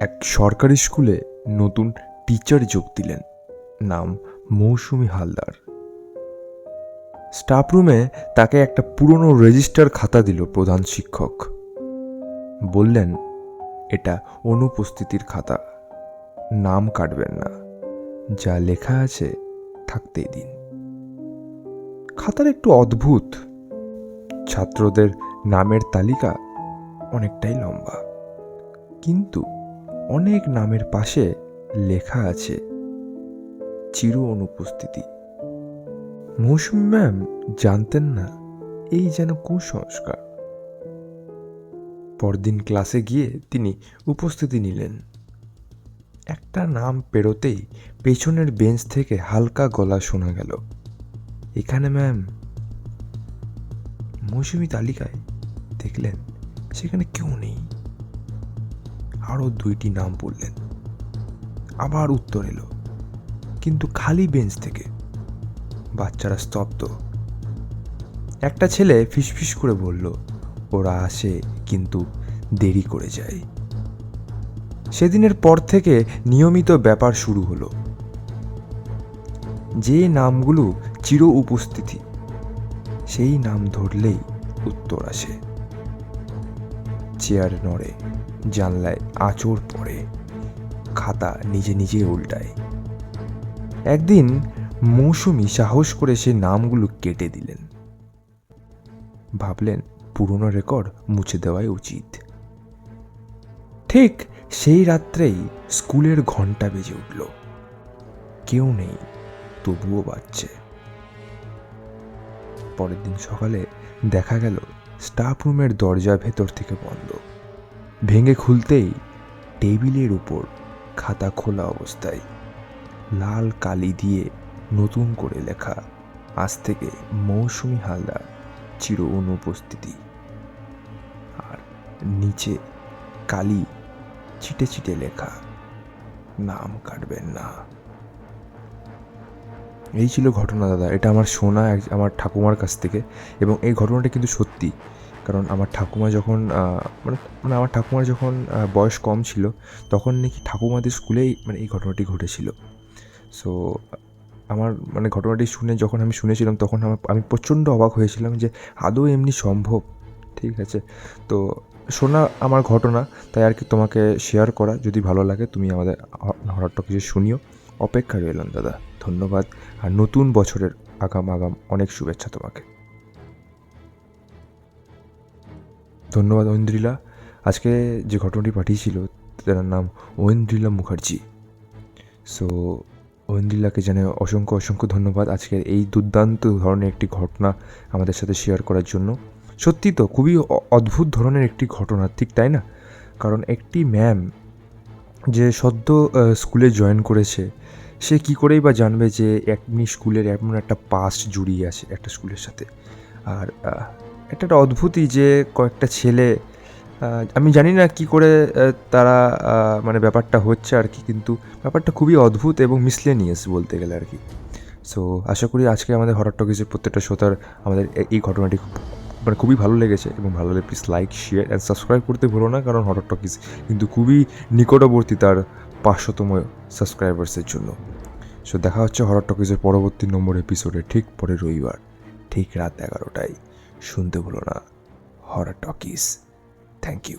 এক সরকারি স্কুলে নতুন টিচার যোগ দিলেন, নাম মৌসুমি হালদার। স্টাফ রুমে তাকে একটা পুরনো রেজিস্টার খাতা দিল প্রধান শিক্ষক। বললেন, এটা অনুপস্থিতির খাতা, নাম কাটবেন না, যা লেখা আছে থাকতেই দিন। খাতার একটু অদ্ভুত। ছাত্রদের নামের তালিকা অনেকটাই লম্বা। কিন্তু অনেক নামের পাশে লেখা আছে চির অনুপস্থিতি। মৌসুমি ম্যাম জানতেন না এই যেন কুসংস্কার। পরদিন ক্লাসে গিয়ে তিনি উপস্থিতি নিলেন। একটা নাম পেরোতেই পেছনের বেঞ্চ থেকে হালকা গলা শোনা গেল। এখানে ম্যাম। মৌসুমি তালিকায় দেখলেন সেখানে কেউ নেই। আরও দুইটি নাম পড়লেন আবার উত্তর এলো, কিন্তু খালি বেঞ্চ থেকে। বাচ্চারা স্তব্ধ। একটা ছেলে ফিসফিস করে বলল, ওরা আসে কিন্তু দেরি করে যায়। সেদিনের পর থেকে নিয়মিত ব্যাপার শুরু হলো। যে নামগুলো চির উপস্থিতি সেই নাম ধরলেই উত্তর আসে। চেয়ার নড়ে, জানলায় আঁচড় পড়ে, খাতা নিজে নিজে উল্টায়। একদিন মৌসুমি সাহস করে সে নামগুলো কেটে দিলেন। ভাবলেন পুরনো রেকর্ড মুছে দেওয়াই উচিত। ঠিক সেই রাত্রেই স্কুলের ঘণ্টা বেজে উঠল। কেউ নেই, তবুও বাজছে। পরের দিন সকালে দেখা গেল স্টাফ রুমের দরজা ভেতর থেকে বন্ধ। ভেঙে খুলতেই টেবিলের উপর খাতা খোলা অবস্থায় লাল কালি দিয়ে নতুন করে লেখা, আজ থেকে মৌসুমি হালদার চির অনুপস্থিতি। আর নিচে কালি ছিটে ছিটে লেখা, নাম কাটবেন না। এই ছিল ঘটনা, দাদা। এটা আমার শোনা আমার ঠাকুমার কাছ থেকে। এবং এই ঘটনাটা কিন্তু সত্যি। কারণ আমার ঠাকুমা যখন মানে মানে আমার ঠাকুমার যখন বয়স কম ছিল, তখন নাকি ঠাকুমাদের স্কুলেই মানে এই ঘটনাটি ঘটেছিল। সো আমার মানে ঘটনাটি শুনে যখন আমি শুনেছিলাম, তখন আমার, আমি প্রচণ্ড অবাক হয়েছিলাম যে, আদৌ এমনি সম্ভব? ঠিক আছে? তো শোনা আমার ঘটনা, তাই আর কি তোমাকে শেয়ার করা। যদি ভালো লাগে, তুমি আমাদের হরটটা কিছু শুনিও। অপেক্ষা রইলাম, দাদা। ধন্যবাদ আর নতুন বছরের আগাম আগাম অনেক শুভেচ্ছা তোমাকে। ধন্যবাদ ঐন্দ্রিলা। আজকে যে ঘটনাটি পাঠিয়েছিল, তার নাম ঐন্দ্রিলা মুখার্জি। সো ঐন্দ্রিলাকে জানে অসংখ্য অসংখ্য ধন্যবাদ আজকের এই দুর্দান্ত ধরনের একটি ঘটনা আমাদের সাথে শেয়ার করার জন্য। সত্যি তো, খুবই অদ্ভুত ধরনের একটি ঘটনা, ঠিক তাই না? কারণ একটি ম্যাম যে সদ্য স্কুলে জয়েন করেছে সে কি করেই বা জানবে যে এমনি স্কুলের এমন একটা পাস্ট জুড়িয়ে আছে একটা স্কুলের সাথে? আর এটা একটা অদ্ভুতই যে কয়েকটা ছেলে আমি জানি না কি করে তারা মানে ব্যাপারটা হচ্ছে আর কি, কিন্তু ব্যাপারটা খুবই অদ্ভুত এবং মিসলেনিয়াস বলতে গেলে আর কি। সো আশা করি আজকে আমাদের হরর টকিজের প্রত্যেকটা শ্রোতার আমাদের এই ঘটনাটি খুব- মানে খুবই ভালো লেগেছে এবং ভালো লাগলে please like share and subscribe করতে ভুলো না, কারণ হরর টকিজ কিন্তু খুবই নিকটবর্তী তার পাঁচশোতম সাবস্ক্রাইবার্সের জন্য। সো দেখা হচ্ছে হরর টকিজের পরবর্তী নম্বর এপিসোডে ঠিক পরে রবিবার, ঠিক রাত এগারোটায়। শুনতে ভুলো না। Horror talkies thank you